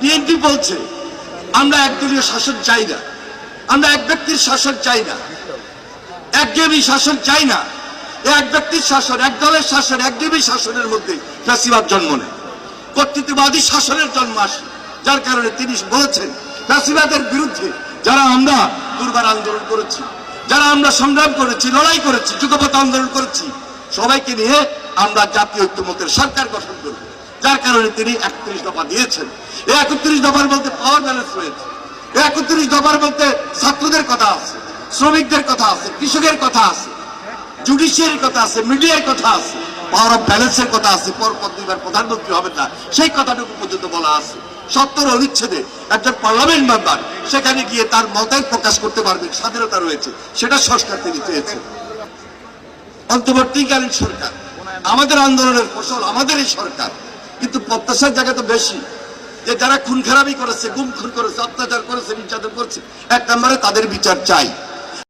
BNP বলছে, আমরা একদলীয় শাসন চাই না। আমরা এক ব্যক্তির শাসন চাই না। একঘেয়েমি শাসন চাই না। এক ব্যক্তির শাসন, এক দলের শাসন, একঘেয়েমি শাসনের মধ্যে ফ্যাসিবাদ জন্ম নেয়। কর্তৃত্ববাদী শাসনের জন্ম আসে, যার কারণে তিনি বলেছেন, ফ্যাসিবাদের বিরুদ্ধে যারা আমরা দুর্বার আন্দোলন করেছি, যারা আমরা সংগ্রাম করেছি, লড়াই করেছি যুগপথ আন্দোলন করেছি, সবাইকে নিয়ে আমরা জাতীয় ঐক্যমতের সরকার গঠন করব। যার কারণে তিনি একত্রিশ দফা দিয়েছেন। এই একত্রিশ দফার বলতে পাওয়ার ব্যালেন্স রয়েছে। এই একত্রিশ দফার বলতে ছাত্রদের কথা আছে, শ্রমিকদের কথা আছে, কৃষকের কথা আছে জুডিশিয়ারির কথা আছে মিডিয়ার কথা আছে পাওয়ার অফ ব্যালেন্সের কথা আছে, পরপর দুইবার প্রধানমন্ত্রী হবেন না, সেই কথাটুকু পর্যন্ত বলা আছে। সত্তর অনুচ্ছেদে একজন পার্লামেন্ট মেম্বার সেখানে গিয়ে তার মতামত প্রকাশ করতে পারবেন, স্বাধীনতা রয়েছে, সেটা সংস্কার তিনি চেয়েছেন। অন্তর্বর্তীকালীন সরকার, আমাদের আন্দোলনের ফসল আমাদের এই সরকার কিন্তু প্রত্যাশার জায়গা তো বেশি যে যারা খুন খারাপি করেছে, গুম খুন করেছে, অত্যাচার করেছে, নির্যাতন করেছে, এক নম্বরে তাদের বিচার চাই।